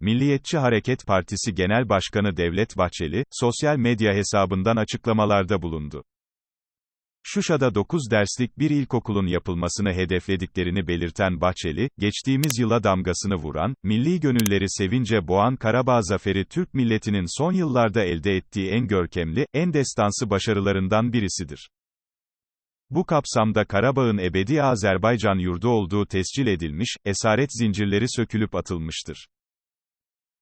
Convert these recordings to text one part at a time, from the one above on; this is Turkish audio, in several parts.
Milliyetçi Hareket Partisi Genel Başkanı Devlet Bahçeli, sosyal medya hesabından açıklamalarda bulundu. Şuşa'da 9 derslik bir ilkokulun yapılmasını hedeflediklerini belirten Bahçeli, geçtiğimiz yıla damgasını vuran, milli gönülleri sevince boğan Karabağ zaferi Türk milletinin son yıllarda elde ettiği en görkemli, en destansı başarılarından birisidir. Bu kapsamda Karabağ'ın ebedi Azerbaycan yurdu olduğu tescil edilmiş, esaret zincirleri sökülüp atılmıştır.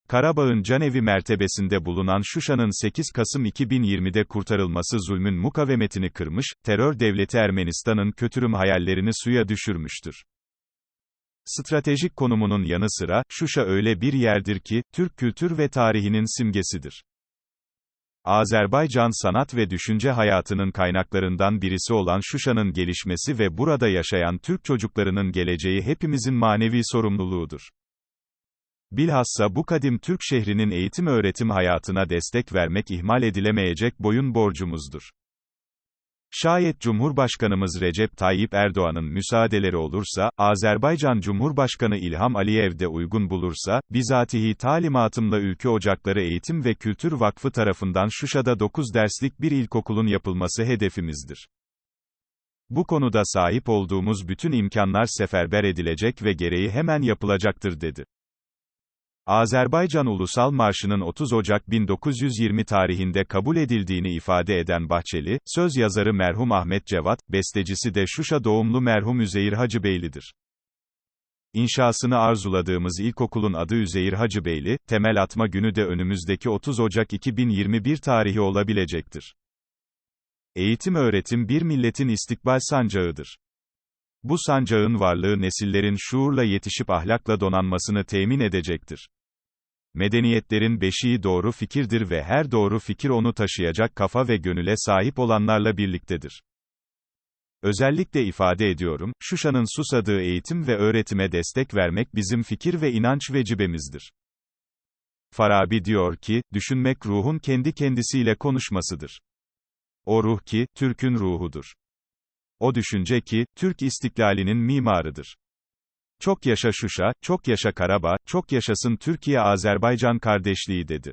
Karabağ'ın canevi mertebesinde bulunan Şuşa'nın 8 Kasım 2020'de kurtarılması zulmün mukavemetini kırmış, terör devleti Ermenistan'ın kötürüm hayallerini suya düşürmüştür. Stratejik konumunun yanı sıra, Şuşa öyle bir yerdir ki, Türk kültür ve tarihinin simgesidir. Azerbaycan sanat ve düşünce hayatının kaynaklarından birisi olan Şuşa'nın gelişmesi ve burada yaşayan Türk çocuklarının geleceği hepimizin manevi sorumluluğudur. Bilhassa bu kadim Türk şehrinin eğitim öğretim hayatına destek vermek ihmal edilemeyecek boyun borcumuzdur. Şayet Cumhurbaşkanımız Recep Tayyip Erdoğan'ın müsaadeleri olursa, Azerbaycan Cumhurbaşkanı İlham Aliyev de uygun bulursa, bizatihi talimatımla Ülke Ocakları Eğitim ve Kültür Vakfı tarafından Şuşa'da 9 derslik bir ilkokulun yapılması hedefimizdir. Bu konuda sahip olduğumuz bütün imkanlar seferber edilecek ve gereği hemen yapılacaktır dedi. Azerbaycan Ulusal Marşı'nın 30 Ocak 1920 tarihinde kabul edildiğini ifade eden Bahçeli, söz yazarı merhum Ahmet Cevat, bestecisi de Şuşa doğumlu merhum Üzeyir Hacıbeyli'dir. İnşasını arzuladığımız ilkokulun adı Üzeyir Hacıbeyli, temel atma günü de önümüzdeki 30 Ocak 2021 tarihi olabilecektir. Eğitim öğretim bir milletin istikbal sancağıdır. Bu sancağın varlığı nesillerin şuurla yetişip ahlakla donanmasını temin edecektir. Medeniyetlerin beşiği doğru fikirdir ve her doğru fikir onu taşıyacak kafa ve gönüle sahip olanlarla birliktedir. Özellikle ifade ediyorum, Şuşa'nın susadığı eğitim ve öğretime destek vermek bizim fikir ve inanç vecibemizdir. Farabi diyor ki, düşünmek ruhun kendi kendisiyle konuşmasıdır. O ruh ki, Türk'ün ruhudur. O düşünce ki, Türk istiklalinin mimarıdır. Çok yaşa Şuşa, çok yaşa Karabağ, çok yaşasın Türkiye-Azerbaycan kardeşliği dedi.